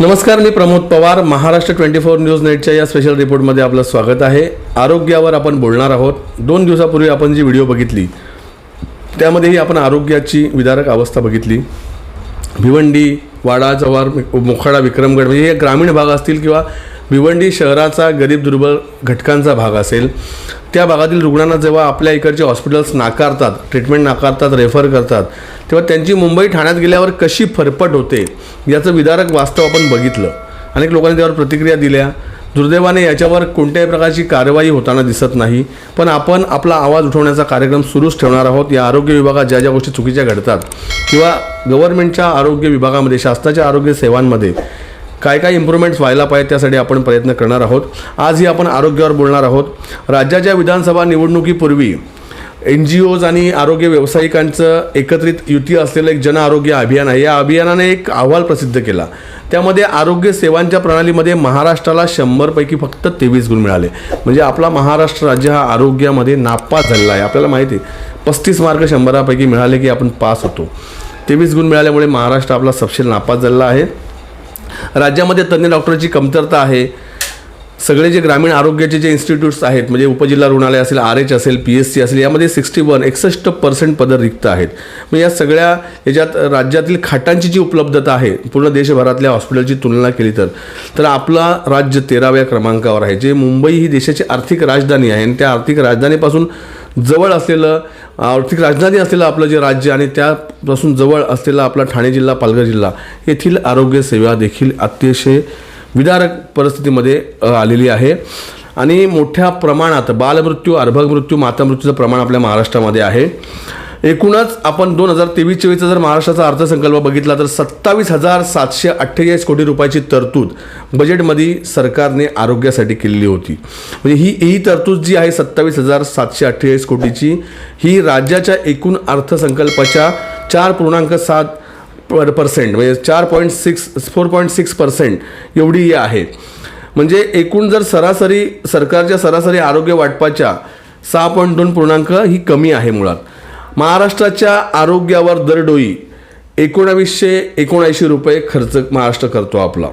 नमस्कार मी Pramod Pawar. Maharashtra twenty four news नेटच्या या स्पेशल रिपोर्टमध्ये आपलं स्वागत आहे. आरोग्यावर आपण बोलणार आहोत. दोन दिवसापूर्वी आपण जी व्हिडिओ बघितली त्यामध्येही आपण आरोग्याची विदारक अवस्था बघितली. भिवंडी वाडा जव्हार मोखाडा विक्रमगड म्हणजे हे ग्रामीण भाग असतील किंवा भिवंडी शहराचा गरीब दुर्बल घटकांचा भाग असेल. त्या भागातील रुग्णांना जेव्हा आपल्या इकडचे हॉस्पिटल्स नाकारतात ट्रीटमेंट नाकारतात रेफर करतात तेव्हा त्यांची मुंबई ठाण्यात गेल्यावर कशी फरफट होते याचं विदारक वास्तव आपण बघितलं. अनेक लोकांनी त्यावर प्रतिक्रिया दिल्या. दुर्दैवाने याच्यावर कोणत्याही प्रकारची कारवाई होताना दिसत नाही. पण आपण आपला आवाज उठवण्याचा कार्यक्रम सुरूच ठेवणार आहोत. या आरोग्य विभागात ज्या ज्या गोष्टी चुकीच्या घडतात किंवा गव्हर्नमेंटच्या आरोग्य विभागामध्ये शासनाच्या आरोग्य सेवांमध्ये काय काय इम्प्रूव्हमेंट्स व्हायला पाहिजे त्यासाठी आपण प्रयत्न करणार आहोत. आजही आपण आरोग्यावर बोलणार आहोत. राज्याच्या विधानसभा निवडणुकीपूर्वी एन जी ओज आणि आरोग्य व्यावसायिकांचं एकत्रित युती असलेलं एक जन आरोग्य अभियान आहे. या अभियानाने एक अहवाल प्रसिद्ध केला. त्यामध्ये आरोग्य सेवांच्या प्रणालीमध्ये महाराष्ट्राला शंभरपैकी फक्त तेवीस गुण मिळाले. म्हणजे आपला महाराष्ट्र राज्य हा आरोग्यामध्ये नापास झालेला आहे. आपल्याला माहिती आहे पस्तीस मार्क शंभरापैकी मिळाले की आपण पास होतो. तेवीस गुण मिळाल्यामुळे महाराष्ट्र आपला सपशेल नापास झालेला आहे. राज्यामध्ये तज्ज्ञ डॉक्टरची कमतरता आहे. सगळे जे ग्रामीण आरोग्याचे जे इन्स्टिट्यूट्स आहेत म्हणजे उपजिल्हा रुग्णालय असेल आर एच असेल पी एस सी असेल यामध्ये सिक्स्टी वन एकसष्ट पर्सेंट पदं रिक्त आहेत. मग या सगळ्या याच्यात राज्यातील खाटांची जी उपलब्धता आहे पूर्ण देशभरातल्या हॉस्पिटलची तुलना केली तर तर आपला राज्य तेराव्या क्रमांकावर आहे. जे मुंबई ही देशाची आर्थिक राजधानी आहे आणि त्या आर्थिक राजधानीपासून जवळ असलेलं आर्थिक राजधानी असलेलं आपलं जे राज्य आणि त्यापासून जवळ असलेला आपला ठाणे जिल्हा पालघर जिल्हा येथील आरोग्यसेवा देखील अतिशय विदारक परिस्थितीमध्ये आलेली आहे. आणि मोठ्या प्रमाणात बालमृत्यू अर्भक मृत्यू मातामृत्यूचं प्रमाण आपल्या महाराष्ट्रामध्ये आहे. एकूणच आपण दोन हजार तेवीस चोवीसचा जर महाराष्ट्राचा अर्थसंकल्प बघितला तर सत्तावीस हजार सातशे अठ्ठेचाळीस कोटी रुपयाची तरतूद बजेटमध्ये सरकारने आरोग्यासाठी केलेली होती. म्हणजे ही ही तरतूद जी आहे सत्तावीस हजार सातशे अठ्ठेचाळीस कोटीची ही राज्याच्या एकूण अर्थसंकल्पाच्या चार पूर्णांक सात पर पर्सेंट म्हणजे चार point six four point six percent एवढी ही आहे. म्हणजे एकूण जर सरासरी सरकारच्या सरासरी आरोग्य वाटपाच्या सहा पॉईंट दोन पूर्णांक ही कमी आहे मुळात. महाराष्ट्राच्या आरोग्यावर दरडोई. एकोणावीसशे एकोणऐंशी रुपये खर्च महाराष्ट्र करतो आपला.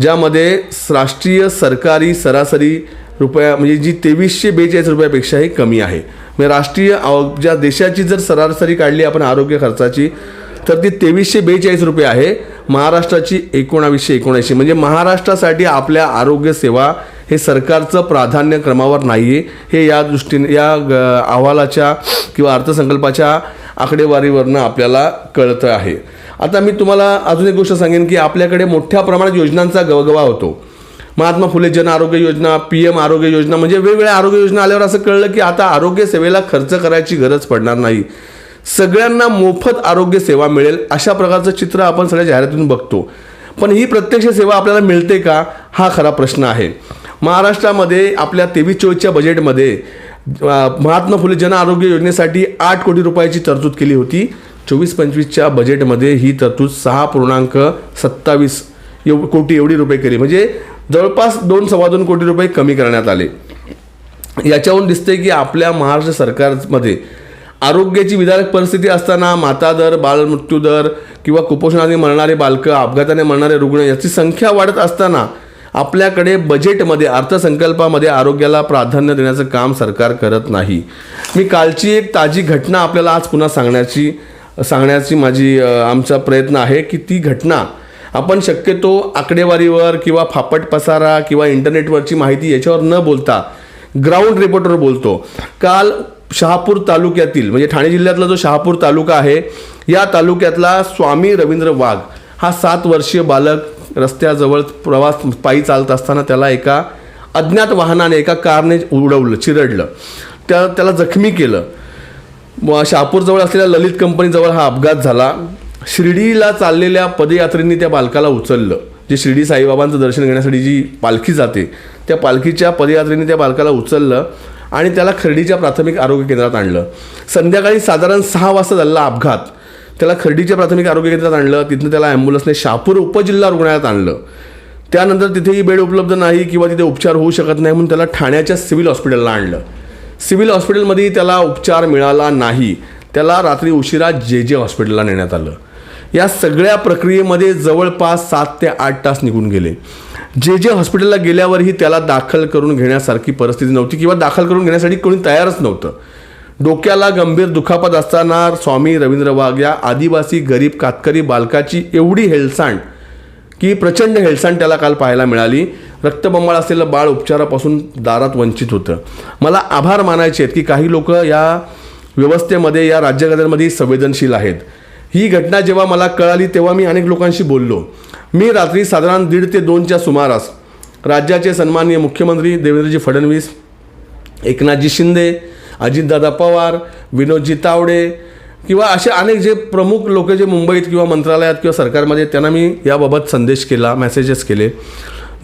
ज्यामध्ये राष्ट्रीय सरकारी सरासरी रुपया म्हणजे जी तेवीसशे बेचाळीस रुपयापेक्षाही कमी आहे. म्हणजे राष्ट्रीय ज्या देशाची जर सरासरी काढली आपण आरोग्य खर्चाची तर ती तेवीसशे बेचाळीस रुपये आहे. महाराष्ट्राची एकोणावीसशे एकोणऐंशी. म्हणजे महाराष्ट्रासाठी आपल्या आरोग्यसेवा हे सरकारचं प्राधान्य क्रमावर नाही आहे हे या दृष्टीने या ग अहवालाच्या किंवा अर्थसंकल्पाच्या आकडेवारीवरनं आपल्याला कळतं आहे. आता मी तुम्हाला अजून एक गोष्ट सांगेन की आपल्याकडे मोठ्या प्रमाणात योजनांचा गवगवा होतो. महात्मा फुले जन आरोग्य योजना पी एम आरोग्य योजना म्हणजे वेगवेगळ्या आरोग्य योजना आल्यावर असं कळलं की आता आरोग्य सेवेला खर्च करायची गरज पडणार नाही. सगळ्यांना मोफत आरोग्य सेवा मिळेल अशा प्रकारचं चित्र आपण सगळ्या जाहिरातीतून बघतो. पण ही प्रत्यक्ष सेवा आपल्याला मिळते का? हा खरा प्रश्न आहे. महाराष्ट्रामध्ये आपल्या तेवीस चोवीसच्या बजेटमध्ये महात्मा फुले जन आरोग्य योजनेसाठी आठ कोटी रुपयाची तरतूद केली होती. चोवीस पंचवीसच्या बजेटमध्ये ही तरतूद सहा पूर्णांक सत्तावीस एव कोटी एवढी रुपये केली. म्हणजे जवळपास दोन सव्वा दोन कोटी रुपये कमी करण्यात आले. याच्यावरून दिसते की आपल्या महाराष्ट्र सरकारमध्ये आरोग्याची विदारक परिस्थिती असताना माता दर बालमृत्यू दर किंवा कुपोषणाने मरणारे बालकं अपघाताने मरणारे रुग्ण याची संख्या वाढत असताना आपल्याकडे बजेटमध्ये अर्थसंकल्पामध्ये आरोग्याला प्राधान्य देण्याचं काम सरकार करत नाही. मी कालची एक ताजी घटना आपल्याला आज पुन्हा सांगण्याची सांगण्याची माझी आमचा प्रयत्न आहे की ती घटना आपण शक्यतो आकडेवारीवर किंवा फापट पसारा किंवा इंटरनेटवरची माहिती याच्यावर न बोलता ग्राउंड रिपोर्टवर बोलतो. काल शहापूर तालुक्यातील म्हणजे ठाणे जिल्ह्यातला जो शहापूर तालुका आहे या तालुक्यातला स्वामी रवींद्र वाघ हा सात वर्षीय बालक रस्त्याजवळ प्रवास पायी चालत असताना त्याला एका अज्ञात वाहनाने एका कारने उडवलं चिरडलं. त्या त्याला जखमी केलं. शापूरजवळ शहापूरजवळ असलेल्या ललित कंपनीजवळ हा अपघात झाला. शिर्डीला चाललेल्या पदयात्रेंनी त्या बालकाला उचललं. जे शिर्डी साईबाबांचं दर्शन घेण्यासाठी जी पालखी जाते त्या पालखीच्या पदयात्रेने त्या बालकाला उचललं आणि त्याला खर्डीच्या प्राथमिक आरोग्य केंद्रात आणलं. संध्याकाळी साधारण सहा वाजता झालेला अपघात. त्याला खर्डीच्या प्राथमिक आरोग्य केंद्रात आणलं तिथनं त्याला ॲम्ब्युलन्सने शापूर उपजिल्हा रुग्णालयात आणलं. त्यानंतर तिथेही बेड उपलब्ध नाही किंवा तिथे उपचार होऊ शकत नाही म्हणून त्याला ठाण्याच्या सिव्हिल हॉस्पिटलला आणलं. सिव्हिल हॉस्पिटलमध्ये त्याला उपचार मिळाला नाही. त्याला रात्री उशिरा जे जे हॉस्पिटलला नेण्यात आलं. या सगळ्या प्रक्रियेमध्ये जवळपास सात ते आठ तास निघून गेले. जे जे हॉस्पिटलला गेल्यावरही त्याला दाखल करून घेण्यासारखी परिस्थिती नव्हती किंवा दाखल करून घेण्यासाठी कोणी तयारच नव्हतं. डोक्याला गंभीर दुखापत असताना स्वामी रवींद्र वाघ या आदिवासी गरीब कातकरी बालकाची एवढी हेळसांड की प्रचंड हेळसांड त्याला काल पाहायला मिळाली. रक्तबंबाळ असलेलं बाळ उपचारापासून दारात वंचित होतं. मला आभार मानायचे आहेत की काही लोक या व्यवस्थेमध्ये या राज्यघटनेमध्ये संवेदनशील आहेत. ही घटना जेव्हा मला कळाली तेव्हा मी अनेक लोकांशी बोललो. मी रात्री साधारण दीड ते दोनच्या सुमारास राज्याचे सन्माननीय मुख्यमंत्री देवेंद्रजी फडणवीस एकनाथजी शिंदे अजितदादा पवार विनोदजी तावडे किंवा असे अनेक जे प्रमुख लोक जे मुंबईत किंवा मंत्रालयात किंवा सरकारमध्ये आहेत, त्यांना मी याबाबत संदेश केला मेसेजेस केले.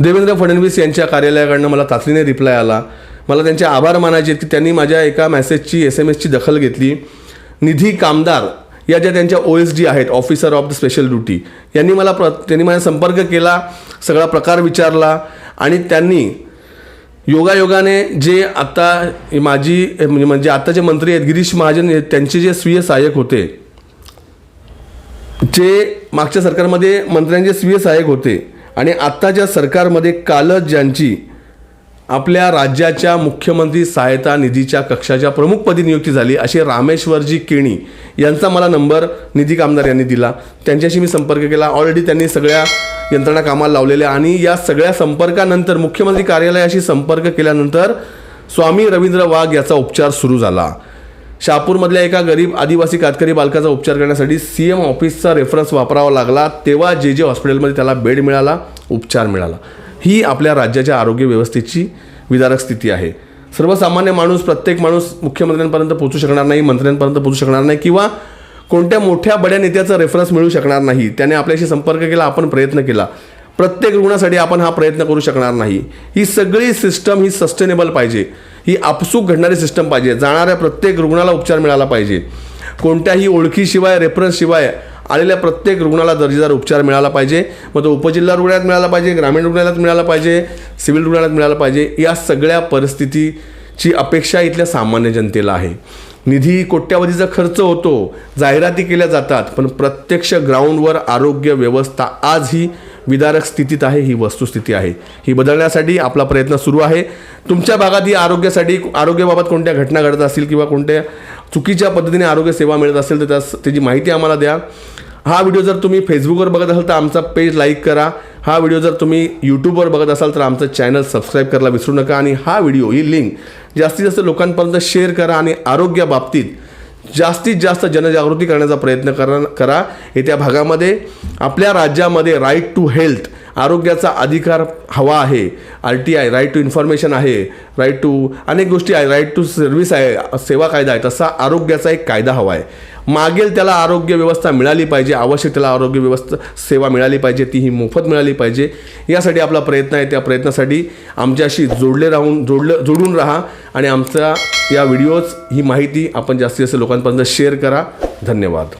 देवेंद्र फडणवीस यांच्या कार्यालयाकडनं मला तातडीने रिप्लाय आला. मला त्यांचे आभार मानायचे की त्यांनी माझ्या एका मेसेजची एस एम एसची दखल घेतली. निधी कामदार या ज्या त्यांच्या ओ एस डी आहेत officer of the special duty यांनी मला प्र त्यांनी माझा संपर्क केला सगळा प्रकार विचारला आणि त्यांनी योगायोगाने जे आत्ता माझी म्हणजे म्हणजे आत्ताचे मंत्री आहेत गिरीश महाजन त्यांचे जे स्वीय सहाय्यक होते जे मागच्या सरकारमध्ये मंत्र्यांचे स्वीय सहाय्यक होते आणि आत्ताच्या सरकारमध्ये कालच ज्यांची आपल्या राज्याच्या मुख्यमंत्री सहायता निधीच्या कक्षाच्या प्रमुखपदी नियुक्ती झाली अशी रामेश्वरजी केणी यांचा मला नंबर निधी कामदार यांनी दिला. त्यांच्याशी मी संपर्क केला. ऑलरेडी त्यांनी सगळ्या यंत्रणा कामाला लावलेल्या आणि या सगळ्या संपर्कानंतर मुख्यमंत्री कार्यालयाशी संपर्क केल्यानंतर स्वामी रवींद्र वाघ याचा उपचार सुरू झाला. शहापूरमधल्या एका गरीब आदिवासी कातकरी बालकाचा उपचार करण्यासाठी सी एम ऑफिसचा रेफरन्स वापरावा लागला तेव्हा जे जे हॉस्पिटलमध्ये त्याला बेड मिळाला उपचार मिळाला. ही आपल्या राज्याच्या आरोग्य व्यवस्थेची विदारक स्थिती आहे. सर्वसामान्य माणूस प्रत्येक माणूस मुख्यमंत्र्यांपर्यंत पोहोचू शकणार नाही मंत्र्यांपर्यंत पोहोचू शकणार नाही किंवा कोणत्या मोठ्या बड्या नेत्याचा रेफरन्स मिळू शकणार नाही? त्याने आपल्याशी संपर्क केला आपण प्रयत्न केला. प्रत्येक रुग्णासाठी आपण हा प्रयत्न करू शकणार नाही. ही सगळी सिस्टम ही सस्टेनेबल पाहिजे. ही आपसूक घडणारी सिस्टम पाहिजे. जाणाऱ्या प्रत्येक रुग्णाला उपचार मिळाला पाहिजे. कोणत्याही ओळखीशिवाय रेफरन्सशिवाय आलेल्या प्रत्येक रुग्णाला दर्जेदार उपचार मिळाला पाहिजे. मग तो उपजिल्हा रुग्णालयात मिळाला पाहिजे ग्रामीण रुग्णालयात मिळाला पाहिजे सिव्हिल रुग्णालयात मिळाला पाहिजे. या सगळ्या परिस्थिती ची अपेक्षा इथल्या सामान्य जनतेला आहे. निधी कोट्यावधीचा खर्च होतो जाहिराती केल्या जातात पण प्रत्यक्ष ग्राउंडवर आरोग्य व्यवस्था आज ही विदारक स्थितीत आहे ही वस्तुस्थिती आहे. ही बदलण्यासाठी आपला प्रयत्न सुरू आहे. तुमच्या भागात ही आरोग्यासाठी आरोग्याबाबत कोणत्या घटना घडत असतील किंवा कोणत्या चुकीच्या पद्धतीने आरोग्य सेवा मिळत असेल तर त्यास त्याची माहिती आम्हाला द्या. हा व्हिडिओ जर तुम्ही फेसबुकवर बघत असाल तर आमचा पेज लाईक करा. हा व्हिडिओ जर तुम्ही यूट्यूबवर बघत असाल तर आमचं चॅनल सबस्क्राईब करायला विसरू नका आणि हा व्हिडिओ ही लिंक जास्तीत जास्त लोकांपर्यंत शेअर करा आणि आरोग्याबाबतीत जास्तीत जास्त जनजागृती करण्याचा प्रयत्न करा करा. येत्या भागामध्ये आपल्या राज्यामध्ये राईट टू हेल्थ आरोग्याचा अधिकार हवा आहे. R T I right to information आहे राईट टू अनेक गोष्टी आहे राईट टू सर्व्हिस आहे सेवा कायदा आहे तसा आरोग्याचा एक कायदा हवा आहे. मागेल त्याला आरोग्य व्यवस्था मिळाली पाहिजे आवश्यक त्याला आरोग्य व्यवस्था सेवा मिळाली पाहिजे ती ही मोफत मिळाली पाहिजे. यासाठी आपला प्रयत्न आहे त्या प्रयत्नासाठी आमच्याशी जोडले राहून जोडलं जोडून राहा आणि आमचा या व्हिडिओज ही माहिती आपण जास्तीत जास्त लोकांपर्यंत शेअर करा. धन्यवाद.